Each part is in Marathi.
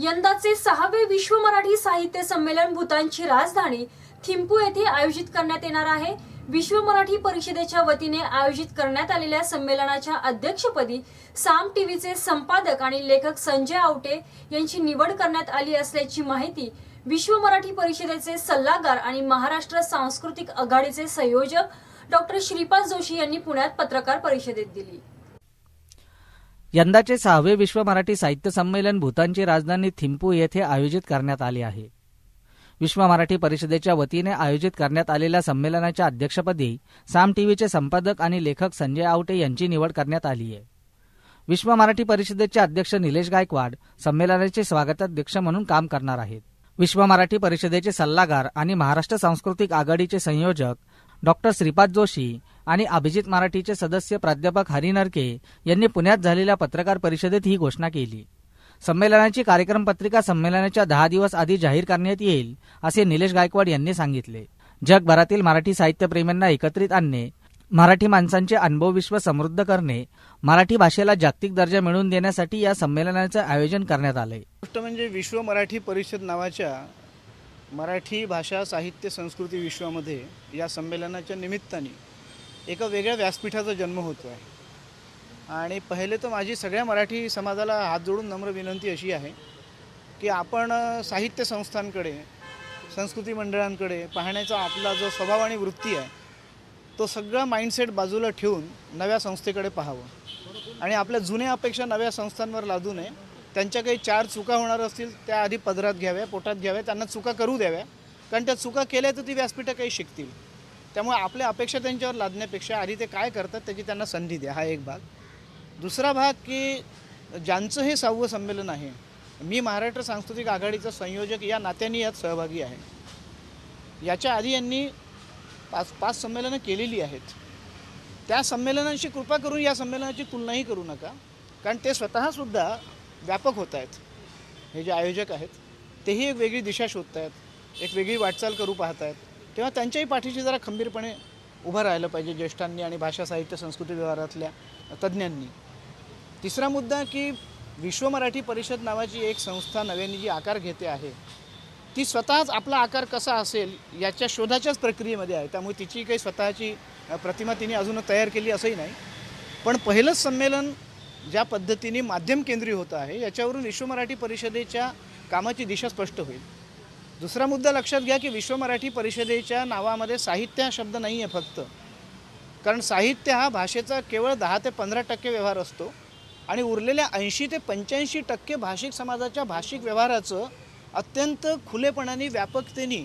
यंदाचे सहावे विश्व मराठी साहित्य संमेलन भूतानची राजधानी थिंपू येथे आयोजित करण्यात येणार आहे. विश्व मराठी परिषदेच्या वतीने आयोजित करण्यात आलेल्या संमेलनाच्या अध्यक्षपदी साम टीव्हीचे संपादक आणि लेखक संजय आवटे यांची निवड करण्यात आली असल्याची माहिती विश्व मराठी परिषदेचे सल्लागार आणि महाराष्ट्र सांस्कृतिक आघाडीचे संयोजक डॉक्टर श्रीपाद जोशी यांनी पुण्यात पत्रकार परिषदेत दिली. यंदाचे सहावे विश्व मराठी साहित्य संमेलन भूतानची राजधानी थिंपू येथे आयोजित करण्यात आले आहे. विश्व मराठी परिषदेच्या वतीने आयोजित करण्यात आलेल्या संमेलनाच्या अध्यक्षपदी साम टीव्हीचे संपादक आणि लेखक संजय आवटे यांची निवड करण्यात आली आहे. विश्व मराठी परिषदेचे अध्यक्ष निलेश गायकवाड संमेलनाचे स्वागताध्यक्ष म्हणून काम करणार आहेत. विश्व मराठी परिषदेचे सल्लागार आणि महाराष्ट्र सांस्कृतिक आघाडीचे संयोजक डॉक्टर श्रीपाद जोशी आणि अभिजित मराठीचे सदस्य प्राध्यापक हरी नरके यांनी पुण्यात झालेल्या पत्रकार परिषदेत ही घोषणा केली. संमेलनाची कार्यक्रम पत्रिका संमेलनाच्या दहा दिवस आधी जाहीर करण्यात येईल असे निलेश गायकवाड यांनी सांगितले. जगभरातील मराठी साहित्यप्रेमींना एकत्रित आणणे मराठी माणसांचे अनुभव विश्व समृद्ध करणे मराठी भाषेला जागतिक दर्जा मिळवून देण्यासाठी या संमेलनाचं आयोजन करण्यात आलंय गोष्ट म्हणजे विश्व मराठी परिषद नावाच्या मराठी भाषा साहित्य संस्कृती विश्वामध्ये या संमेलनाच्या निमित्ताने एका वेगळ्या व्यासपीठाचा जन्म होतो आहे आणि पहिले तर माझी सगळ्या मराठी समाजाला हात जोडून नम्र विनंती अशी आहे की आपण साहित्य संस्थांकडे संस्कृती मंडळांकडे पाहण्याचा आपला जो स्वभाव आणि वृत्ती आहे तो सगळा माइंडसेट बाजूला ठेवून नव्या संस्थेकडे पाहावं. आणि आपल्या जुन्या अपेक्षा नव्या संस्थांवर लादू नये. त्यांच्या काही चार चुका होणार असतील त्या आधी पदरात घ्याव्या पोटात घ्याव्या त्यांना चुका करू द्याव्या. कारण त्या चुका केल्या तर ती व्यासपीठं काही शिकतील. त्यामुळे आपल्या अपेक्षा त्यांच्यावर लादण्यापेक्षा आधी ते काय करतात त्याची त्यांना संधी द्या हा एक भाग. दुसरा भाग की ज्यांचं हे सहावं संमेलन आहे मी महाराष्ट्र सांस्कृतिक आघाडीचा संयोजक या नात्याने यात सहभागी आहे. याच्या आधी यांनी पाच पाच संमेलनं केलेली आहेत. त्या संमेलनांशी कृपा करून या संमेलनाची तुलनाही करू नका कारण ते स्वतःसुद्धा व्यापक होत आहेत. हे जे आयोजक आहेत तेही एक वेगळी दिशा शोधत आहेत एक वेगळी वाटचाल करू पाहत आहेत तेव्हा त्यांच्याही पाठीशी जरा खंबीरपणे उभं राहिलं पाहिजे ज्येष्ठांनी आणि भाषा साहित्य संस्कृती व्यवहारातल्या तज्ज्ञांनी. तिसरा मुद्दा की विश्व मराठी परिषद नावाची एक संस्था नव्याने जी आकार घेते आहे ती स्वतःच आपला आकार कसा असेल याच्या शोधाच्याच प्रक्रियेमध्ये आहे. त्यामुळे तिची काही स्वतःची प्रतिमा तिने अजून तयार केली असंही नाही. पण पहिलंच संमेलन ज्या पद्धतीने माध्यम केंद्रीय होतं आहे याच्यावरून विश्व मराठी परिषदेच्या कामाची दिशा स्पष्ट होईल. दुसरा मुद्दा लक्षात घ्या की विश्व मराठी परिषदेच्या नावामध्ये साहित्य हा शब्द नाही आहे फक्त. कारण साहित्य हा भाषेचा केवळ दहा ते पंधरा टक्के व्यवहार असतो आणि उरलेल्या ऐंशी ते पंच्याऐंशी टक्के भाषिक समाजाच्या भाषिक व्यवहाराचं अत्यंत खुलेपणाने व्यापकतेने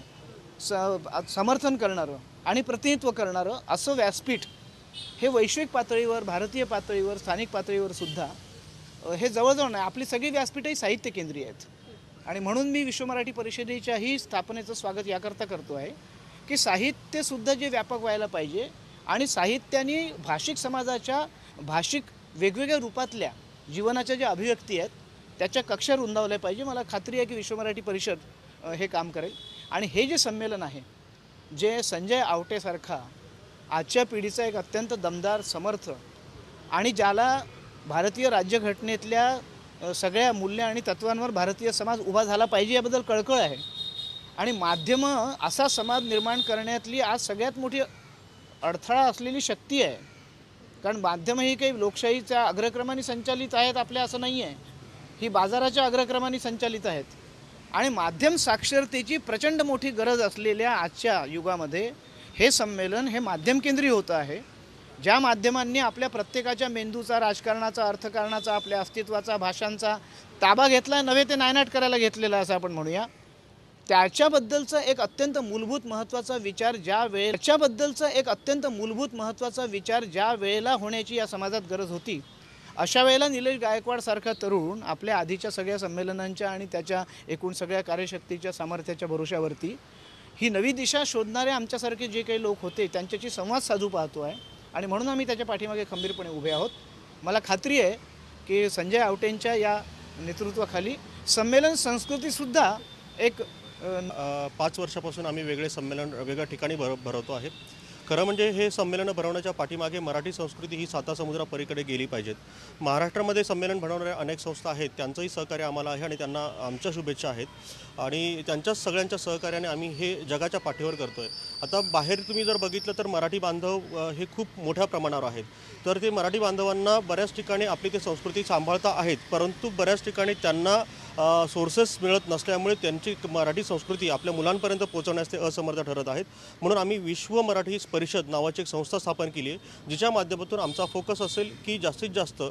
स समर्थन करणारं आणि प्रतिनिधित्व करणारं असं व्यासपीठ हे वैश्विक पातळीवर भारतीय पातळीवर स्थानिक पातळीवर सुद्धा हे जवळजवळ नाही आपली सगळी व्यासपीठही साहित्य केंद्रीय आहेत. आणि म्हणून मी विश्व मराठी परिषदेच्याही स्थापनेचं स्वागत याकरता करतो आहे की साहित्यसुद्धा जे व्यापक व्हायला पाहिजे आणि साहित्याने भाषिक समाजाच्या भाषिक वेगवेगळ्या रूपातल्या जीवनाच्या ज्या अभिव्यक्ती आहेत त्याच्या कक्षा रुंदावल्या पाहिजे. मला खात्री आहे की विश्व मराठी परिषद हे काम करेल. आणि हे जे संमेलन आहे जे संजय आवटेसारखा आजच्या पिढीचा एक अत्यंत दमदार समर्थ आणि ज्याला भारतीय राज्यघटनेतल्या सगळ्या मूल्य आणि तत्वांवर भारतीय समाज उभा झाला पाहिजे याबद्दल कळकळ आहे. आणि माध्यमं असा समाज निर्माण करण्यातली आज सगळ्यात मोठी अडथळा असलेली शक्ती आहे. कारण माध्यमं ही काही लोकशाहीच्या अग्रक्रमाने संचालित आहेत आपल्या असं नाही आहे. ही बाजाराच्या अग्रक्रमाने संचालित आहेत. आणि माध्यम साक्षरतेची प्रचंड मोठी गरज असलेल्या आजच्या युगामध्ये हे संमेलन हे माध्यमकेंद्री होतं आहे. ज्या माध्यमांनी आपल्या प्रत्येकाच्या मेंदूचा राजकारणाचा अर्थकारणाचा आपल्या अस्तित्वाचा भाषांचा ताबा घेतला नव्हे ते नायनाट करायला घेतलेला असं आपण म्हणूया. त्याच्याबद्दलचा एक अत्यंत मूलभूत महत्त्वाचा विचार ज्या वेळे त्याच्याबद्दलचा एक अत्यंत मूलभूत महत्त्वाचा विचार ज्या वेळेला होण्याची या समाजात गरज होती अशा वेळेला निलेश गायकवाडसारखा तरुण आपल्या आधीच्या सगळ्या संमेलनांच्या आणि त्याच्या एकूण सगळ्या कार्यशक्तीच्या सामर्थ्याच्या भरोशावरती ही नवी दिशा शोधणारे आमच्यासारखे जे काही लोक होते त्यांच्याशी संवाद साधू पाहतो आहे. आणि म्हणून आम्ही त्याच्या पाठीमागे खंबीरपणे उभे आहोत. मला खात्री आहे की संजय आवटेंच्या या नेतृत्वाखाली संमेलन संस्कृतीसुद्धा एक पाच वर्षापासून आम्ही वेगळे संमेलन वेगळ्या ठिकाणी भर भरवतो आहे. खरं म्हणजे हे संमेलनं भरवण्याच्या पाठीमागे मराठी संस्कृती ही साता समुद्रापलीकडे गेली पाहिजेत. महाराष्ट्रामध्ये संमेलन भरवणाऱ्या अनेक संस्था आहेत त्यांचंही सहकार्य आम्हाला आहे आणि त्यांना आमच्या शुभेच्छा आहेत. आणि त्यांच्याच सगळ्यांच्या सहकार्याने आम्ही हे जगाच्या पाठीवर करतो आहे आता बाहेर तुम्ही जर बघितलं तर मराठी बांधव हे खूप मोठ्या प्रमाणावर आहेत. तर ते मराठी बांधवांना बऱ्याच ठिकाणी आपली ते संस्कृती सांभाळता आहेत परंतु बऱ्याच ठिकाणी त्यांना सोर्सेस मिळत नसल्यामुळे त्यांची मराठी संस्कृती आपल्या मुलांपर्यंत पोहोचवण्यास ते असमर्थ ठरत आहेत. म्हणून आम्ही विश्व मराठी परिषद नावाची एक संस्था स्थापन केली आहे जिच्या माध्यमातून आमचा फोकस असेल की जास्तीत जास्त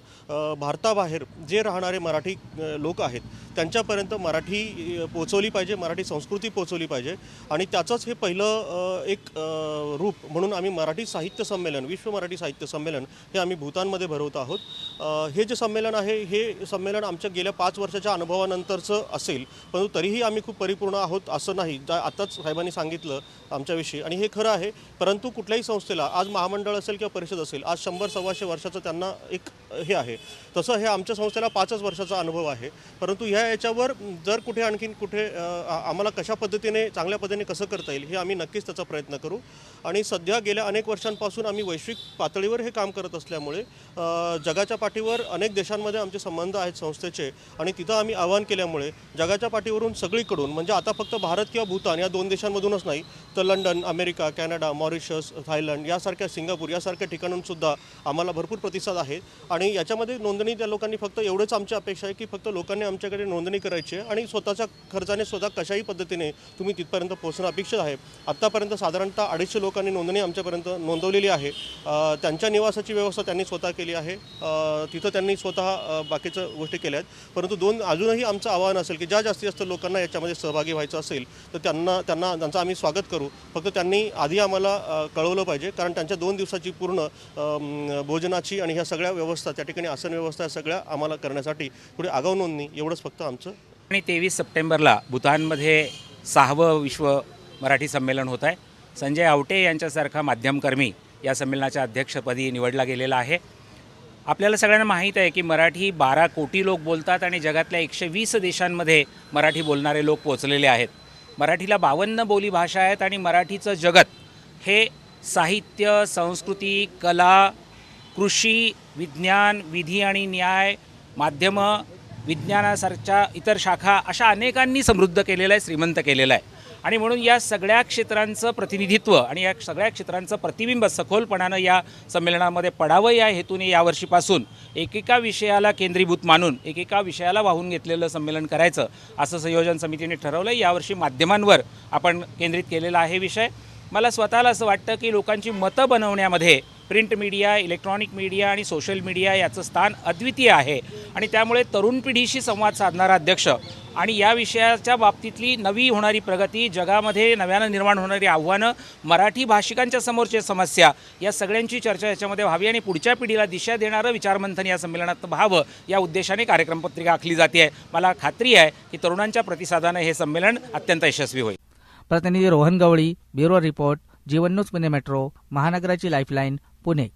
भारताबाहेर जे राहणारे मराठी लोक आहेत त्यांच्यापर्यंत मराठी पोचवली पाहिजे मराठी संस्कृती पोचवली पाहिजे. आणि त्याचंच हे पहिलं एक रूप म्हणून आम्ही मराठी साहित्य संमेलन विश्व मराठी साहित्य संमेलन हे आम्ही भूतानमध्ये भरवत आहोत. हे जे संमेलन आहे हे संमेलन आमच्या गेल्या पाच वर्षाच्या अनुभवानंतरचं असेल परंतु तरीही आम्ही खूप परिपूर्ण आहोत असं नाही. ज्या आताच साहेबांनी सांगितलं आमच्याविषयी आणि हे खरं आहे. परंतु कुठल्याही संस्थेला आज महामंडळ असेल किंवा परिषद असेल आज शंभर सव्वाशे वर्षाचं त्यांना एक हे आहे. तसं हे आमच्या संस्थेला पाचच वर्षाचा अनुभव आहे. परंतु ह्या याच्यावर जर कुठे आणखीन कुठे आम्हाला कशा पद्धतीने चांगल्या पद्धतीने कसं करता येईल हे आम्ही नक्कीच त्याचा प्रयत्न करू. आणि सध्या गेल्या अनेक वर्षांपासून आम्ही वैश्विक पातळीवर हे काम करत असल्यामुळे जगाच्या पाठीवर अनेक देशांमध्ये आमचे संबंध आहेत संस्थेचे आणि तिथं आम्ही आवाहन केल्यामुळे जगाच्या पाठीवरून सगळीकडून म्हणजे आता फक्त भारत किंवा भूतान या दोन देशांमधूनच नाही तर London America Canada Mauritius Thailand यासारख्या सिंगापूर यासारख्या ठिकाणूनसुद्धा आम्हाला भरपूर प्रतिसाद आहे. आणि आणि याच्यामध्ये नोंदणी त्या लोकांनी फक्त एवढंच आमची अपेक्षा आहे की फक्त लोकांनी आमच्याकडे नोंदणी करायची आहे आणि स्वतःच्या खर्चाने स्वतः कशाही पद्धतीने तुम्ही तिथपर्यंत पोहोचणं अपेक्षित आहे. आत्तापर्यंत साधारणतः अडीचशे लोकांनी नोंदणी आमच्यापर्यंत नोंदवलेली आहे. त्यांच्या निवासाची व्यवस्था त्यांनी स्वतः केली आहे. तिथं त्यांनी स्वतः बाकीच्या गोष्टी केल्या आहेत. परंतु दोन अजूनही आमचं आव्हान असेल की ज्या जास्तीत जास्त लोकांना याच्यामध्ये सहभागी व्हायचं असेल तर त्यांना त्यांना त्यांचं आम्ही स्वागत करू. फक्त त्यांनी आधी आम्हाला कळवलं पाहिजे. कारण त्यांच्या दोन दिवसाची पूर्ण भोजनाची आणि ह्या सगळ्या व्यवस्था त्या ठिकाणी आसन व्यवस्था सगळ्या आम्हाला करण्यासाठी थोडी आगाऊ नोंदणी एवढंच फक्त आमचं. आणि तेवीस सप्टेंबरला भूतानमध्ये सहावं विश्व मराठी संमेलन होत आहे. संजय आवटे यांच्यासारखा माध्यमकर्मी या संमेलनाच्या अध्यक्षपदी निवडला गेलेला आहे. आपल्याला सगळ्यांना माहीत आहे की मराठी बारा कोटी लोक बोलतात आणि जगातल्या एकशे वीस देशांमध्ये मराठी बोलणारे लोक पोचलेले आहेत. मराठीला बावन्न बोली भाषा आहेत आणि मराठीचं जगत हे साहित्य संस्कृती कला कृषी विज्ञान विधी आणि न्याय माध्यमं विज्ञानासारख्या इतर शाखा अशा अनेकांनी समृद्ध केलेलं आहे श्रीमंत केलेलं आहे. आणि म्हणून या सगळ्या क्षेत्रांचं प्रतिनिधित्व आणि या सगळ्या क्षेत्रांचं प्रतिबिंब सखोलपणानं या संमेलनामध्ये पडावं या हेतूने यावर्षीपासून एकेका विषयाला केंद्रीभूत मानून एकेका विषयाला वाहून घेतलेलं संमेलन करायचं असं संयोजन समितीने ठरवलं यावर्षी माध्यमांवर आपण केंद्रित केलेला आहे विषय. मला स्वतःला असं वाटतं की लोकांची मतं बनवण्यामध्ये प्रिंट मीडिया इलेक्ट्रॉनिक मीडिया आणि सोशल मीडिया याचं स्थान अद्वितीय आहे. आणि त्यामुळे तरुण पिढीशी संवाद साधणारा अध्यक्ष आणि या विषयाच्या बाबतीतली नवी होणारी प्रगती जगामध्ये नव्यानं निर्माण होणारी आव्हानं मराठी भाषिकांच्या समोरच्या समस्या या सगळ्यांची चर्चा याच्यामध्ये व्हावी आणि पुढच्या पिढीला दिशा देणारं विचारमंथन या संमेलनात व्हावं या उद्देशाने कार्यक्रमपत्रिका आखली जाते आहे मला खात्री आहे की तरुणांच्या प्रतिसादानं हे संमेलन अत्यंत यशस्वी होईल. प्रतिनिधी Rohan Gawali bureau report Jeevan news Pune metro महानगराची lifeline Pune